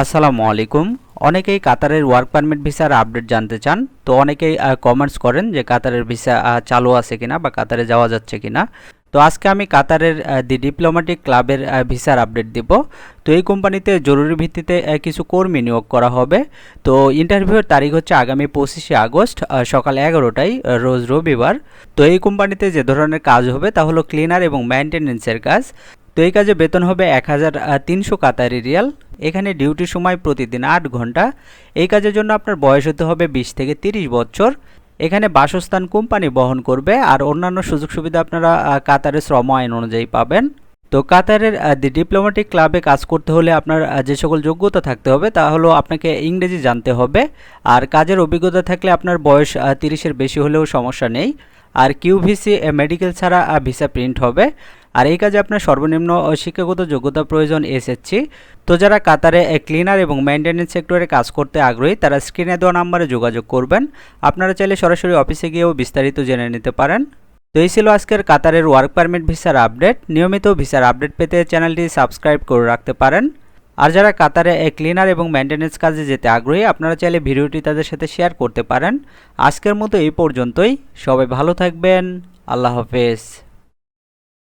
আসসালামু আলাইকুম। অনেকেই কাতারের ওয়ার্ক পারমিট ভিসার আপডেট জানতে চান। তো অনেকেই কমেন্টস করেন যে কাতারের ভিসা চালু আছে কিনা বা কাতারে যাওয়া যাচ্ছে কিনা। তো আজকে আমি কাতারের দি ডিপ্লোম্যাটিক ক্লাবের ভিসার আপডেট দিব। তো এই কোম্পানিতে জরুরি ভিত্তিতে কিছু কর্মী নিয়োগ করা হবে। তো ইন্টারভিউয়ের তারিখ হচ্ছে আগামী পঁচিশে আগস্ট সকাল এগারোটায় রোজ রবিবার। তো এই কোম্পানিতে যে ধরনের কাজ হবে তা হলো ক্লিনার এবং মেনটেনেন্সের কাজ। তো এই কাজে বেতন হবে এক হাজার তিনশো কাতারি রিয়াল। এখানে ডিউটি সময় প্রতিদিন আট ঘণ্টা। এই কাজের জন্য আপনার বয়স হতে হবে বিশ থেকে তিরিশ বছর। এখানে বাসস্থান কোম্পানি বহন করবে আর অন্যান্য সুযোগ সুবিধা আপনারা কাতারের শ্রম আইন অনুযায়ী পাবেন। তো কাতারের দি ডিপ্লোম্যাটিক ক্লাবে কাজ করতে হলে আপনার যে সকল যোগ্যতা থাকতে হবে তা হলো আপনাকে ইংরেজি জানতে হবে। আর কাজের অভিজ্ঞতা থাকলে আপনার বয়স তিরিশের বেশি হলেও সমস্যা নেই। আর কিউভিসি মেডিকেল ছাড়া ভিসা প্রিন্ট হবে। আর এই কাজে আপনার সর্বনিম্ন শিক্ষাগত যোগ্যতা প্রয়োজন এসএসসি তো যারা কাতারে ক্লিনার এবং মেনটেন্যান্স সেক্টরে কাজ করতে আগ্রহী, তারা স্ক্রিনে দেওয়া নাম্বারে যোগাযোগ করবেন। আপনারা চাইলে সরাসরি অফিসে গিয়েও বিস্তারিত জেনে নিতে পারেন। তো এই ছিল আজকের কাতারের ওয়ার্ক পারমিট ভিসার আপডেট নিয়মিত ভিসার আপডেট পেতে চ্যানেলটি সাবস্ক্রাইব করে রাখতে পারেন। আর যারা কাতারে ক্লিনার এবং মেনটেন্যান্স কাজে যেতে আগ্রহী, আপনারা চাইলে ভিডিওটি তাদের সাথে শেয়ার করতে পারেন। আজকের মতো এই পর্যন্তই। সবাই ভালো থাকবেন। আল্লাহ হাফেজ।